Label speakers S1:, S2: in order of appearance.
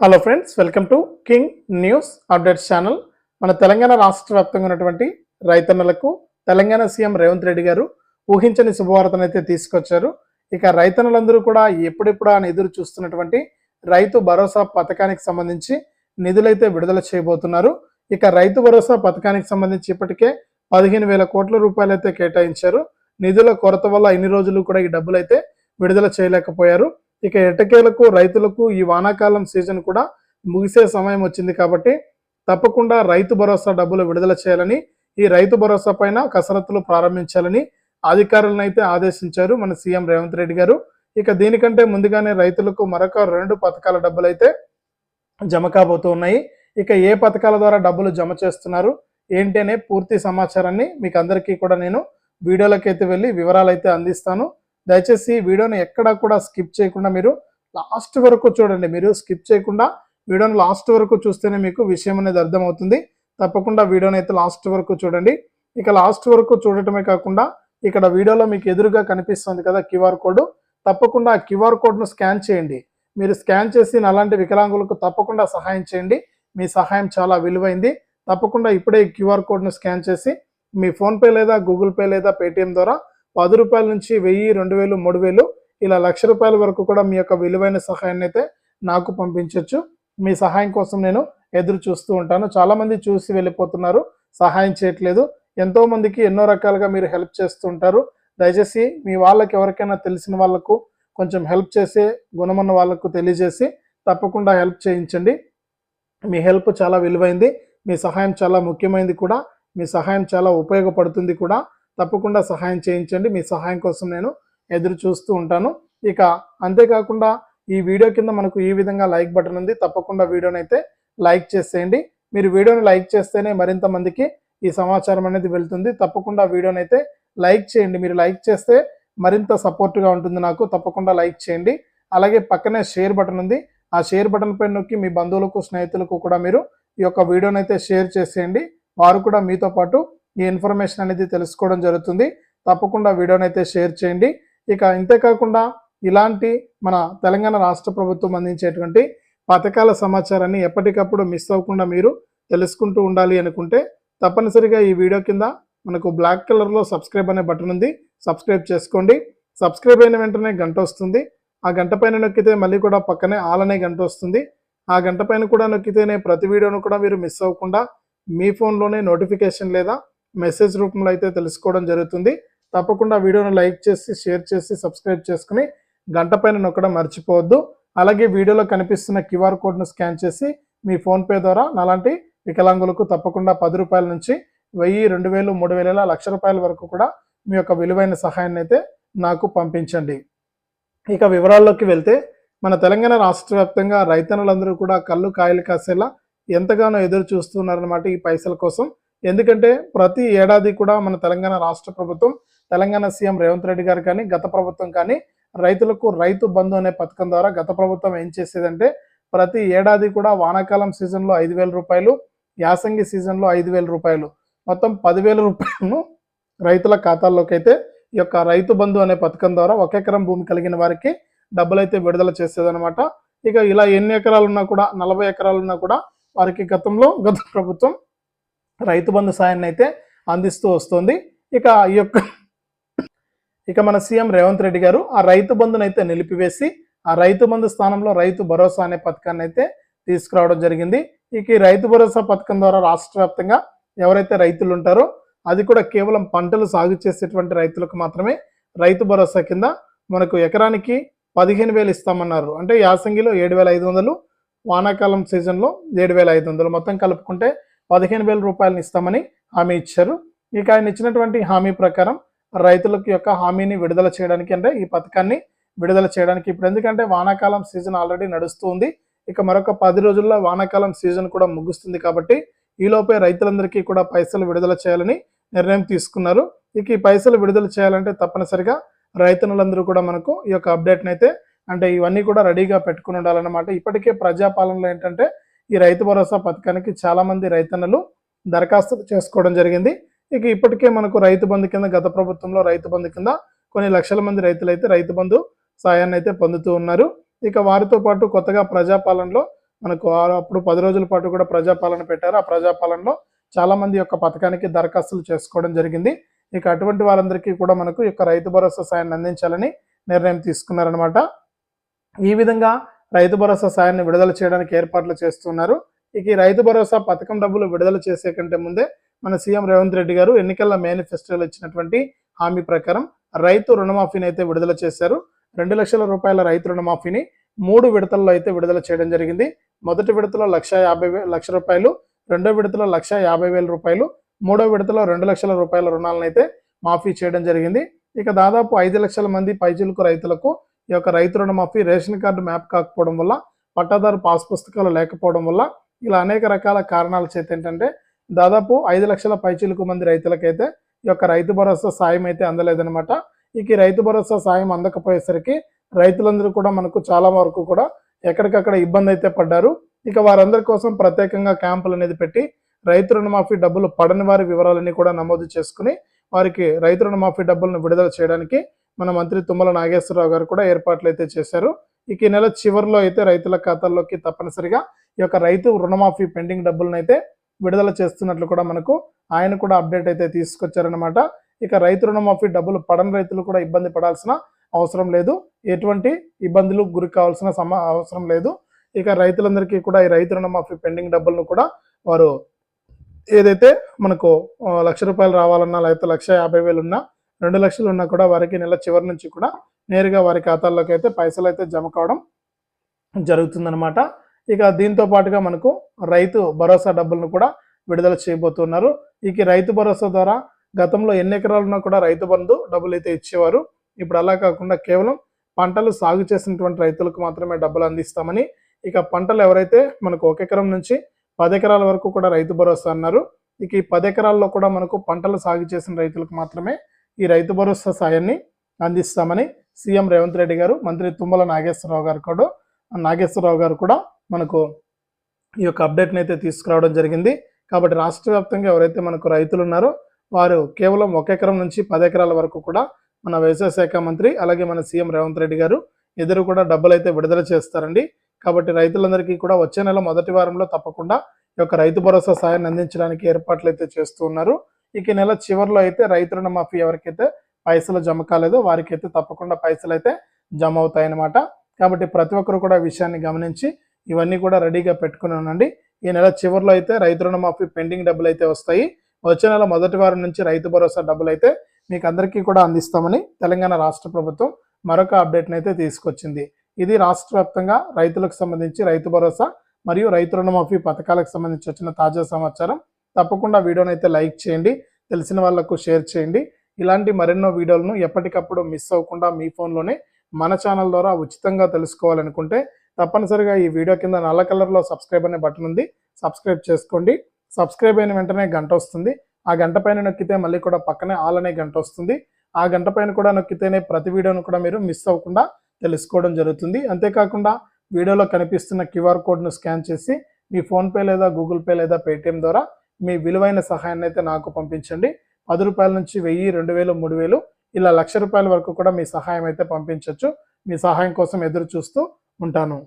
S1: Hello friends welcome to King News updates channel మన తెలంగాణ రాష్ట్ర వ్యాప్తంగా ఉన్నటువంటి రైతన్నలకు తెలంగాణ సీఎం రేవంత్ రెడ్డి గారు ఊహించని శుభవార్తను అయితే తీసుకొచ్చారు. ఇక రైతన్నులందరూ కూడా ఎప్పుడెప్పుడు అని ఎదురు చూస్తున్నటువంటి రైతు భరోసా పథకానికి సంబంధించి నిధులైతే విడుదల చేయబోతున్నారు. ఇక రైతు భరోసా పథకానికి సంబంధించి ఇప్పటికే పదిహేను వేల కోట్ల రూపాయలు అయితే కేటాయించారు. నిధుల కొరత వల్ల ఇన్ని రోజులు కూడా ఈ డబ్బులు అయితే విడుదల చేయలేకపోయారు. ఇక ఎటకేలకు రైతులకు ఈ వానాకాలం సీజన్ కూడా ముగిసే సమయం వచ్చింది కాబట్టి తప్పకుండా రైతు భరోసా డబ్బులు విడుదల చేయాలని ఈ రైతు భరోసా పైన కసరత్తులు ప్రారంభించాలని అధికారులను అయితే ఆదేశించారు మన సీఎం రేవంత్ రెడ్డి గారు. ఇక దీనికంటే ముందుగానే రైతులకు మరొక రెండు పథకాల డబ్బులు అయితే జమ కాబోతూ ఉన్నాయి. ఇక ఏ పథకాల ద్వారా డబ్బులు జమ చేస్తున్నారు ఏంటి అనే పూర్తి సమాచారాన్ని మీకు అందరికీ కూడా నేను వీడియోలకైతే వెళ్ళి వివరాలు అయితే అందిస్తాను. దయచేసి వీడియోని ఎక్కడా కూడా స్కిప్ చేయకుండా మీరు లాస్ట్ వరకు చూడండి. మీరు స్కిప్ చేయకుండా వీడియోని లాస్ట్ వరకు చూస్తేనే మీకు విషయం అనేది అర్థమవుతుంది. తప్పకుండా వీడియోని అయితే లాస్ట్ వరకు చూడండి. ఇక లాస్ట్ వరకు చూడటమే కాకుండా ఇక్కడ వీడియోలో మీకు ఎదురుగా కనిపిస్తుంది కదా క్యూఆర్ కోడ్. తప్పకుండా ఆ క్యూఆర్ కోడ్ను స్కాన్ చేయండి. మీరు స్కాన్ చేసి అలాంటి వికలాంగులకు తప్పకుండా సహాయం చేయండి. మీ సహాయం చాలా విలువైంది. తప్పకుండా ఇప్పుడే ఈ క్యూఆర్ కోడ్ను స్కాన్ చేసి మీ ఫోన్పే లేదా గూగుల్ పే లేదా పేటిఎం ద్వారా పది రూపాయల నుంచి వెయ్యి రెండు వేలు మూడు వేలు ఇలా లక్ష రూపాయల వరకు కూడా మీ యొక్క విలువైన సహాయాన్ని అయితే నాకు పంపించవచ్చు మీ సహాయం కోసం నేను ఎదురు చూస్తూ ఉంటాను. చాలామంది చూసి వెళ్ళిపోతున్నారు సహాయం చేయట్లేదు. ఎంతోమందికి ఎన్నో రకాలుగా మీరు హెల్ప్ చేస్తూ ఉంటారు. దయచేసి మీ వాళ్ళకి ఎవరికైనా తెలిసిన వాళ్ళకు కొంచెం హెల్ప్ చేసే గుణమున్న వాళ్ళకు తెలియజేసి తప్పకుండా హెల్ప్ చేయించండి. మీ హెల్ప్ చాలా విలువైంది. మీ సహాయం చాలా ముఖ్యమైనది కూడా. మీ సహాయం చాలా ఉపయోగపడుతుంది కూడా. తప్పకుండా సహాయం చేయించండి. మీ సహాయం కోసం నేను ఎదురు చూస్తూ ఉంటాను. ఇక అంతేకాకుండా ఈ వీడియో కింద మనకు ఈ విధంగా లైక్ బటన్ ఉంది. తప్పకుండా వీడియోని అయితే లైక్ చేసేయండి. మీరు వీడియోని లైక్ చేస్తేనే మరింత మందికి ఈ సమాచారం అనేది వెళ్తుంది. తప్పకుండా వీడియోని అయితే లైక్ చేయండి. మీరు లైక్ చేస్తే మరింత సపోర్ట్గా ఉంటుంది నాకు. తప్పకుండా లైక్ చేయండి. అలాగే పక్కనే షేర్ బటన్ ఉంది. ఆ షేర్ బటన్ పైన నొక్కి మీ బంధువులకు స్నేహితులకు కూడా మీరు ఈ యొక్క వీడియోని అయితే షేర్ చేసేయండి. వారు కూడా మీతో పాటు ఈ ఇన్ఫర్మేషన్ అనేది తెలుసుకోవడం జరుగుతుంది. తప్పకుండా వీడియోని అయితే షేర్ చేయండి. ఇక ఇంతేకాకుండా ఇలాంటి మన తెలంగాణ రాష్ట్ర ప్రభుత్వం అందించేటువంటి పథకాల సమాచారాన్ని ఎప్పటికప్పుడు మిస్ అవ్వకుండా మీరు తెలుసుకుంటూ ఉండాలి అనుకుంటే తప్పనిసరిగా ఈ వీడియో కింద మనకు బ్లాక్ కలర్లో సబ్స్క్రైబ్ అనే బటన్ ఉంది. సబ్స్క్రైబ్ చేసుకోండి. సబ్స్క్రైబ్ అయిన వెంటనే గంట వస్తుంది. ఆ గంట పైన నొక్కితే మళ్ళీ కూడా పక్కనే ఆల్ అనే గంట వస్తుంది. ఆ గంట పైన కూడా నొక్కితేనే ప్రతి వీడియోను కూడా మీరు మిస్ అవ్వకుండా మీ ఫోన్లోనే నోటిఫికేషన్ లేదా మెసేజ్ రూపంలో అయితే తెలుసుకోవడం జరుగుతుంది. తప్పకుండా వీడియోను లైక్ చేసి షేర్ చేసి సబ్స్క్రైబ్ చేసుకుని గంట పైన నొక్కడం మర్చిపోవద్దు. అలాగే వీడియోలో కనిపిస్తున్న క్యూఆర్ కోడ్ను స్కాన్ చేసి మీ ఫోన్పే ద్వారా అలాంటి వికలాంగులకు తప్పకుండా పది రూపాయల నుంచి వెయ్యి రెండు వేలు మూడు వేల లక్ష రూపాయల వరకు కూడా మీ యొక్క విలువైన సహాయాన్ని అయితే నాకు పంపించండి. ఇక వివరాల్లోకి వెళ్తే మన తెలంగాణ రాష్ట్ర వ్యాప్తంగా రైతన్నులందరూ కూడా కళ్ళు కాయలు కాసేలా ఎంతగానో ఎదురు చూస్తున్నారన్నమాట ఈ పైసల కోసం. ఎందుకంటే ప్రతి ఏడాది కూడా మన తెలంగాణ రాష్ట్ర ప్రభుత్వం తెలంగాణ సీఎం రేవంత్ రెడ్డి గారు కానీ గత ప్రభుత్వం కానీ రైతులకు రైతు బంధు అనే పథకం ద్వారా గత ప్రభుత్వం ఏం చేసేదంటే ప్రతి ఏడాది కూడా వానాకాలం సీజన్లో ఐదు వేల రూపాయలు యాసంగి సీజన్లో ఐదు వేల రూపాయలు. మొత్తం పదివేల రూపాయలను రైతుల ఖాతాల్లోకి అయితే ఈ యొక్క రైతు బంధు అనే పథకం ద్వారా ఒక ఎకరం భూమి కలిగిన వారికి డబ్బులు అయితే విడుదల చేసేదనమాట ఇక ఇలా ఎన్ని ఎకరాలు ఉన్నా కూడా నలభై ఎకరాలు ఉన్నా కూడా వారికి గతంలో గత ప్రభుత్వం రైతు బంధు సాయాన్ని అయితే అందిస్తూ వస్తుంది. ఇక ఈ యొక్క ఇక మన సీఎం రేవంత్ రెడ్డి గారు ఆ రైతు బంధును అయితే నిలిపివేసి ఆ రైతు బంధు స్థానంలో రైతు భరోసా అనే పథకాన్ని అయితే తీసుకురావడం జరిగింది. ఇక ఈ రైతు భరోసా పథకం ద్వారా రాష్ట్ర వ్యాప్తంగా ఎవరైతే రైతులు ఉంటారో అది కూడా కేవలం పంటలు సాగు చేసేటువంటి రైతులకు మాత్రమే రైతు భరోసా కింద మనకు ఎకరానికి పదిహేను వేలు ఇస్తామన్నారు. అంటే యాసంగిలో ఏడు వేల ఐదు వందలు వానాకాలం సీజన్లో ఏడు వేల ఐదు వందలు. మొత్తం కలుపుకుంటే పదిహేను వేల రూపాయలను ఇస్తామని హామీ ఇచ్చారు. ఇక ఆయన ఇచ్చినటువంటి హామీ ప్రకారం రైతులకు యొక్క హామీని విడుదల చేయడానికి అంటే ఈ పథకాన్ని విడుదల చేయడానికి ఇప్పుడు ఎందుకంటే వానాకాలం సీజన్ ఆల్రెడీ నడుస్తుంది. ఇక మరొక పది రోజుల్లో వానాకాలం సీజన్ కూడా ముగుస్తుంది కాబట్టి ఈలోపే రైతులందరికీ కూడా పైసలు విడుదల చేయాలని నిర్ణయం తీసుకున్నారు. ఇక ఈ పైసలు విడుదల చేయాలంటే తప్పనిసరిగా రైతన్నులందరూ కూడా మనకు ఈ యొక్క అప్డేట్ని అయితే అంటే ఇవన్నీ కూడా రెడీగా పెట్టుకుని ఉండాలన్నమాట. ఇప్పటికే ప్రజాపాలనలో ఏంటంటే ఈ రైతు భరోసా పథకానికి చాలా మంది రైతన్నలు దరఖాస్తులు చేసుకోవడం జరిగింది. ఇక ఇప్పటికే మనకు రైతు బంధు కింద గత ప్రభుత్వంలో రైతు బంధు కింద కొన్ని లక్షల మంది రైతులు అయితే రైతు బంధు సాయాన్ని అయితే పొందుతూ ఉన్నారు. ఇక వారితో పాటు కొత్తగా ప్రజాపాలనలో మనకు అప్పుడు పది రోజుల పాటు కూడా ప్రజాపాలన పెట్టారు. ఆ ప్రజాపాలనలో చాలా మంది యొక్క పథకానికి దరఖాస్తులు చేసుకోవడం జరిగింది. ఇక అటువంటి వారందరికీ కూడా మనకు యొక్క రైతు భరోసా సాయాన్ని అందించాలని నిర్ణయం తీసుకున్నారనమాట ఈ విధంగా రైతు భరోసా సాయాన్ని విడుదల చేయడానికి ఏర్పాట్లు చేస్తున్నారు. ఇక ఈ రైతు భరోసా పథకం డబ్బులు విడుదల చేసే కంటే ముందే మన సీఎం రేవంత్ రెడ్డి గారు ఎన్నికల మేనిఫెస్టోలో ఇచ్చినటువంటి హామీ ప్రకారం రైతు రుణమాఫీని అయితే విడుదల చేశారు. రెండు లక్షల రూపాయల రైతు రుణమాఫీని మూడు విడతల్లో అయితే విడుదల చేయడం జరిగింది. మొదటి విడతలో లక్ష యాభై లక్ష రూపాయలు రెండో విడతలో లక్ష యాభై వేల రూపాయలు మూడో విడతలో రెండు లక్షల రూపాయల రుణాలను అయితే మాఫీ చేయడం జరిగింది. ఇక దాదాపు ఐదు లక్షల మంది పైచిలకు రైతులకు ఈ యొక్క రైతు రుణమాఫీ రేషన్ కార్డు మ్యాప్ కాకపోవడం వల్ల పట్టాదారు పాస్ పుస్తకాలు లేకపోవడం వల్ల ఇలా అనేక రకాల కారణాల చేత ఏంటంటే దాదాపు ఐదు లక్షల పైచిలుకు మంది రైతులకైతే ఈ యొక్క రైతు భరోసా సాయం అయితే అందలేదనమాట ఇక రైతు భరోసా సాయం అందకపోయేసరికి రైతులందరూ కూడా మనకు చాలా వరకు కూడా ఎక్కడికక్కడ ఇబ్బంది అయితే పడ్డారు. ఇక వారందరి కోసం ప్రత్యేకంగా క్యాంపులు అనేది పెట్టి రైతు రుణమాఫీ డబ్బులు పడని వారి వివరాలన్నీ కూడా నమోదు చేసుకుని వారికి రైతు రుణమాఫీ డబ్బులను విడుదల చేయడానికి మన మంత్రి తుమ్మల నాగేశ్వరరావు గారు కూడా ఏర్పాట్లు అయితే చేశారు. ఇక ఈ నెల చివరిలో అయితే రైతుల ఖాతాల్లోకి తప్పనిసరిగా ఈ యొక్క రైతు రుణమాఫీ పెండింగ్ డబ్బులను అయితే విడుదల చేస్తున్నట్లు కూడా మనకు ఆయన కూడా అప్డేట్ అయితే తీసుకొచ్చారనమాట ఇక రైతు రుణమాఫీ డబ్బులు పడని రైతులు కూడా ఇబ్బంది పడాల్సిన అవసరం లేదు. ఎటువంటి ఇబ్బందులు గురి కావాల్సిన సమ అవసరం లేదు. ఇక రైతులందరికీ కూడా ఈ రైతు రుణమాఫీ పెండింగ్ డబ్బులను కూడా వారు ఏదైతే మనకు లక్ష రూపాయలు రావాలన్నా లేకపోతే లక్ష యాభై వేలు ఉన్నా రెండు లక్షలు ఉన్నా కూడా వారికి నెల చివరి నుంచి కూడా నేరుగా వారి ఖాతాల్లోకి అయితే పైసలు అయితే జమ కావడం జరుగుతుందనమాట ఇక దీంతో పాటుగా మనకు రైతు భరోసా డబ్బులను కూడా విడుదల చేయబోతున్నారు. ఇక ఈ రైతు భరోసా ద్వారా గతంలో ఎన్ని ఎకరాలు ఉన్నా కూడా రైతు బంధు డబ్బులు అయితే ఇచ్చేవారు. ఇప్పుడు అలా కాకుండా కేవలం పంటలు సాగు చేసినటువంటి రైతులకు మాత్రమే డబ్బులు అందిస్తామని ఇక పంటలు ఎవరైతే మనకు ఒక ఎకరం నుంచి పది ఎకరాల వరకు కూడా రైతు భరోసా అన్నారు. ఇక ఈ పది ఎకరాల్లో కూడా మనకు పంటలు సాగు చేసిన రైతులకు మాత్రమే ఈ రైతు భరోసా సాయాన్ని అందిస్తామని సీఎం రేవంత్ రెడ్డి గారు మంత్రి తుమ్మల నాగేశ్వరరావు గారు కూడా నాగేశ్వరరావు గారు కూడా మనకు ఈ యొక్క అప్డేట్ని అయితే తీసుకురావడం జరిగింది. కాబట్టి రాష్ట్ర వ్యాప్తంగా ఎవరైతే మనకు రైతులు ఉన్నారో వారు కేవలం ఒక ఎకరం నుంచి పది ఎకరాల వరకు కూడా మన వ్యవసాయ శాఖ మంత్రి అలాగే మన సీఎం రేవంత్ రెడ్డి గారు ఎదురు కూడా డబ్బులు అయితే విడుదల చేస్తారండి. కాబట్టి రైతులందరికీ కూడా వచ్చే నెల మొదటి వారంలో తప్పకుండా ఈ యొక్క రైతు భరోసా సాయాన్ని అందించడానికి ఏర్పాట్లు అయితే చేస్తూ ఉన్నారు. ఇక ఈ నెల చివరిలో అయితే రైతు రుణమాఫీ ఎవరికైతే పైసలు జమ కాలేదో వారికి అయితే తప్పకుండా పైసలు అయితే జమ అవుతాయన్నమాట. కాబట్టి ప్రతి ఒక్కరు కూడా విషయాన్ని గమనించి ఇవన్నీ కూడా రెడీగా పెట్టుకుని ఉండండి. ఈ నెల చివరిలో అయితే రైతు రుణమాఫీ పెండింగ్ డబ్బులు అయితే వస్తాయి. వచ్చే నెల మొదటి వారం నుంచి రైతు భరోసా డబ్బులు అయితే మీకు అందరికీ కూడా అందిస్తామని తెలంగాణ రాష్ట్ర ప్రభుత్వం మరొక అప్డేట్ని అయితే తీసుకొచ్చింది. ఇది రాష్ట్ర వ్యాప్తంగా రైతులకు సంబంధించి రైతు భరోసా మరియు రైతు రుణమాఫీ పథకాలకు సంబంధించి వచ్చిన తాజా సమాచారం. తప్పకుండా వీడియోని అయితే లైక్ చేయండి తెలిసిన వాళ్ళకు షేర్ చేయండి. ఇలాంటి మరెన్నో వీడియోలను ఎప్పటికప్పుడు మిస్ అవ్వకుండా మీ ఫోన్లోనే మన ఛానల్ ద్వారా ఉచితంగా తెలుసుకోవాలనుకుంటే తప్పనిసరిగా ఈ వీడియో కింద నల్ల కలర్లో సబ్స్క్రైబ్ అనే బటన్ ఉంది సబ్స్క్రైబ్ చేసుకోండి. సబ్స్క్రైబ్ అయిన వెంటనే గంట వస్తుంది. ఆ గంట పైన నొక్కితే మళ్ళీ కూడా పక్కనే ఆల్ అనే గంట వస్తుంది. ఆ గంట పైన కూడా నొక్కితేనే ప్రతి వీడియోను కూడా మీరు మిస్ అవ్వకుండా తెలుసుకోవడం జరుగుతుంది. అంతేకాకుండా వీడియోలో కనిపిస్తున్న క్యూఆర్ కోడ్ను స్కాన్ చేసి మీ ఫోన్పే లేదా గూగుల్ పే లేదా పేటిఎం ద్వారా మీ విలువైన సహాయాన్ని అయితే నాకు పంపించండి. పది రూపాయల నుంచి వెయ్యి రెండు వేలు మూడు వేలు ఇలా లక్ష రూపాయల వరకు కూడా మీ సహాయం అయితే పంపించవచ్చు మీ సహాయం కోసం ఎదురు చూస్తూ ఉంటాను.